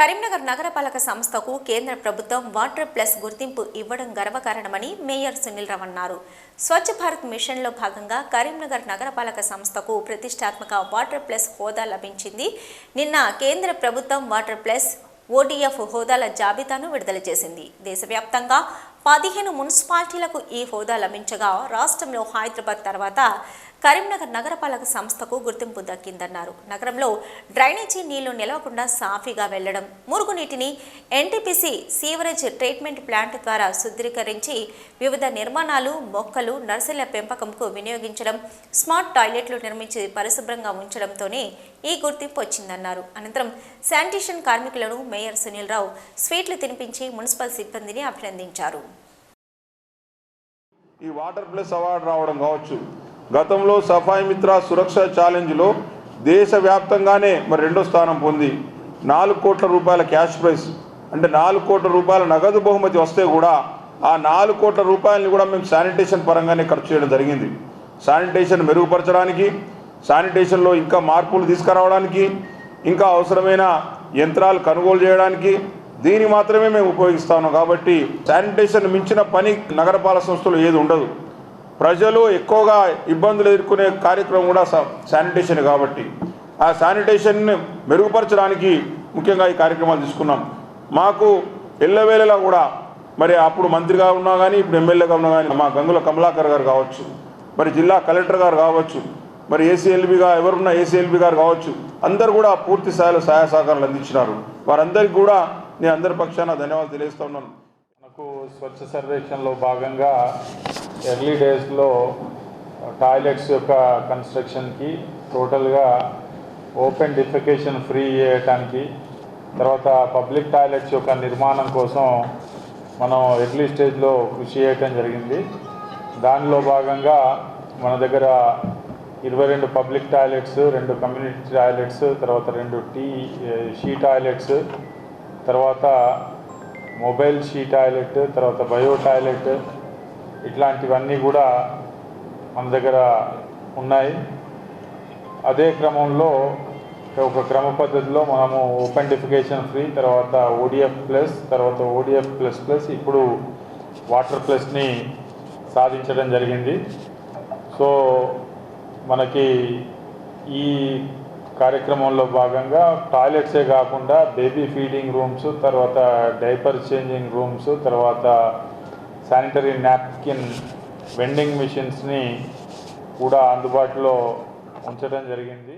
కరీంనగర్ నగరపాలక సంస్థకు కేంద్ర ప్రభుత్వం వాటర్ ప్లస్ గుర్తింపు ఇవ్వడం గర్వకారణమని మేయర్ సునీల్ రావు అన్నారు. స్వచ్ఛ భారత్ మిషన్లో భాగంగా కరీంనగర్ నగరపాలక సంస్థకు ప్రతిష్టాత్మక వాటర్ ప్లస్ హోదా లభించింది. నిన్న కేంద్ర ప్రభుత్వం వాటర్ ప్లస్ ఓడిఎఫ్ హోదాల జాబితాను విడుదల చేసింది. దేశవ్యాప్తంగా పదిహేను మున్సిపాలిటీలకు ఈ హోదా లభించగా రాష్ట్రంలో హైదరాబాద్ తర్వాత కరీంనగర్ నగరపాలక సంస్థకు గుర్తింపు దక్కిందన్నారు. నగరంలో డ్రైనేజీ నీళ్ళు నిలవకుండా సాఫీగా వెళ్ళడం మురుగునీటిని ఎన్టీపీసీ సీవరేజ్ ట్రీట్మెంట్ ప్లాంట్ ద్వారా శుద్ధీకరించి వివిధ నిర్మాణాలు మొక్కలు నర్సరీల పెంపకంకు వినియోగించడం స్మార్ట్ టాయిలెట్లు నిర్మించి పరిశుభ్రంగా ఉంచడంతోనే ఈ గుర్తింపు వచ్చిందన్నారు. అనంతరం శానిటేషన్ కార్మికులను మేయర్ సునీల్ రావు స్వీట్లు తినిపించి మున్సిపల్ సిబ్బందిని అభినందించారు. ఈ వాటర్ ప్లస్ అవార్డు రావడం కావచ్చు. గతంలో సఫాయి మిత్ర సురక్ష ఛాలెంజ్లో దేశవ్యాప్తంగానే మరి రెండో స్థానం పొంది నాలుగు కోట్ల రూపాయల క్యాష్ ప్రైజ్ అంటే నాలుగు కోట్ల రూపాయల నగదు బహుమతి వస్తే కూడా ఆ నాలుగు కోట్ల రూపాయలని కూడా మేము శానిటేషన్ పరంగానే ఖర్చు చేయడం జరిగింది. శానిటేషన్ మెరుగుపరచడానికి శానిటేషన్లో ఇంకా మార్పులు తీసుకురావడానికి ఇంకా అవసరమైన యంత్రాలు కొనుగోలు చేయడానికి దీన్ని మాత్రమే మేము ఉపయోగిస్తాము కాబట్టి శానిటేషన్ మించిన పని నగరపాలక సంస్థలు ఏది ఉండదు. ప్రజలు ఎక్కువగా ఇబ్బందులు ఎదుర్కొనే కార్యక్రమం కూడా శానిటేషన్ కాబట్టి. ఆ శానిటేషన్ని మెరుగుపరచడానికి ముఖ్యంగా ఈ కార్యక్రమాలు తీసుకున్నాం. మాకు ఎల్లవేళలా కూడా మరి అప్పుడు మంత్రిగా ఉన్నా కానీ ఇప్పుడు ఎమ్మెల్యేగా ఉన్నా కానీ మా గంగుల కమలాకర్ గారు కావచ్చు మరి జిల్లా కలెక్టర్ గారు కావచ్చు మరి ఏసీఎల్బిగా ఎవరున్నా ఏసీఎల్బి గారు కావచ్చు అందరు కూడా పూర్తి స్థాయిలో సహాయ సహకారాలు అందించినారు. వారందరికీ కూడా నేను అందరి పక్షాన ధన్యవాదాలు తెలియజేస్తా ఉన్నాను. మనకు స్వచ్ఛ సర్వేక్షణలో భాగంగా ఎర్లీ డేస్లో టాయిలెట్స్ యొక్క కన్స్ట్రక్షన్కి టోటల్గా ఓపెన్ డిఫికేషన్ ఫ్రీ చేయటానికి తర్వాత పబ్లిక్ టాయిలెట్స్ యొక్క నిర్మాణం కోసం మనం ఎర్లీ స్టేజ్లో కృషి చేయటం జరిగింది. దానిలో భాగంగా మన దగ్గర ఇరవై రెండు పబ్లిక్ టాయిలెట్స్ రెండు కమ్యూనిటీ టాయిలెట్స్ తర్వాత రెండు టీ షీ టాయిలెట్స్ తర్వాత మొబైల్ షీ టాయిలెట్ తర్వాత బయో టాయిలెట్ ఇట్లాంటివన్నీ కూడా మన దగ్గర ఉన్నాయి. అదే క్రమంలో ఒక క్రమ పద్ధతిలో మనము ఓపెన్ డిఫికేషన్ ఫ్రీ తర్వాత ఓడిఎఫ్ ప్లస్ తర్వాత ఓడిఎఫ్ ప్లస్ ప్లస్ ఇప్పుడు వాటర్ ప్లస్ని సాధించడం జరిగింది. సో మనకి ఈ కార్యక్రమంలో భాగంగా టాయిలెట్సే కాకుండా బేబీ ఫీడింగ్ రూమ్స్ తర్వాత డైపర్ చేంజింగ్ రూమ్స్ తర్వాత శానిటరీ నాప్కిన్ వెండింగ్ మిషన్స్ని కూడా అందుబాటులో ఉంచడం జరిగింది.